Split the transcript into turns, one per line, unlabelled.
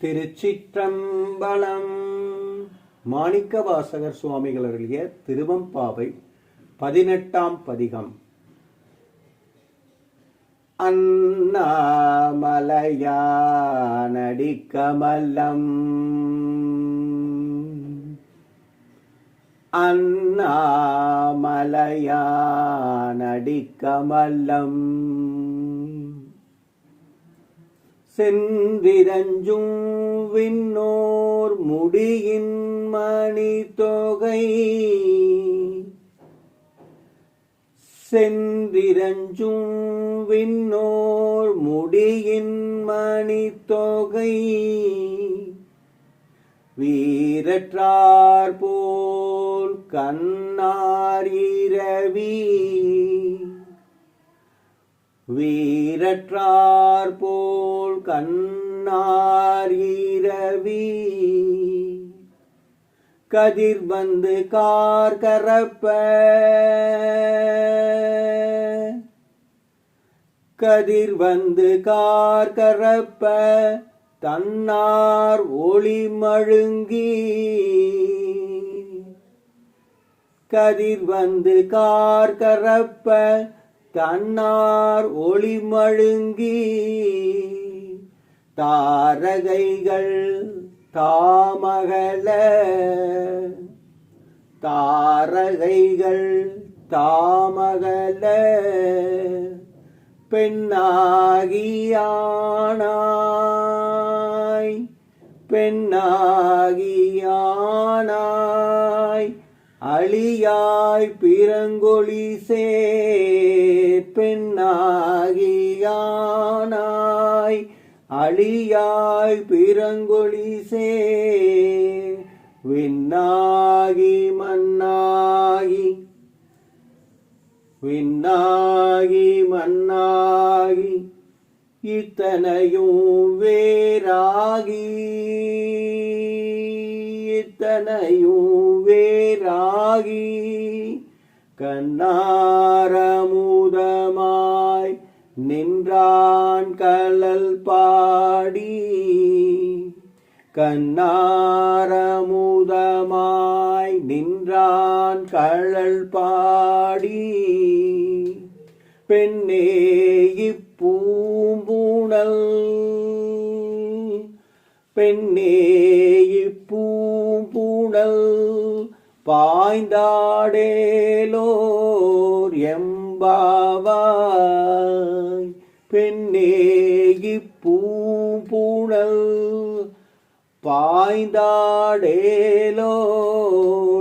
திருச்சிற்றம்பலம். மாணிக்க வாசகர் சுவாமிகள் அருளிய திருவம்பாவை பதினெட்டாம் பதிகம். அண்ணாமலையானடிக்கமல்லம் அண்ணாமலையானடிக்கமல்லம் சென்றிரஞ்சும் விண்ணோர் முடியின் மணி தொகை சென்றிரஞ்சும் விண்ணோர் முடியின் மணி தொகை வீரற்றார் போல் கண்ணார் இரவி. வீரற்றார் போல் கண்ணார் இரவி. கதிர் வந்து கார் கரப்ப. கதிர் வந்து கார் கரப்ப. தன்னார் ஒளி மழுங்கி. கதிர் வந்து கார் கரப்ப. கண்ணார் ஒளிமழுங்கி தாரகைகள் தாமகல. தாரகைகள் தாமகல. பெண்ணாகியானாய் பெண்ணாகியானாய். அழியாய் பிறங்கொழி சேர் பெண்ணாகியானாய் அழியாய் பிறங்கொழி சே விண்ணாகி மண்ணாகி. விண்ணாகி மண்ணாகி இத்தனையும் வேறாகி. இத்தனையும் வேறாகி கண்ணாரமுதமாய் நின்றான் கலல் பாடி. கண்ணாரமுதமாய் நின்றான் கழல் பாடி. பெண்ணே இப்பூம்பூணல் பெண்ணே இப்பூம்பூணல் பாய்ந்தாடேலோர் எம்பாவாய். பெண்ணே இப்பூம்பூணல் பாய்ந்தாடேலோர்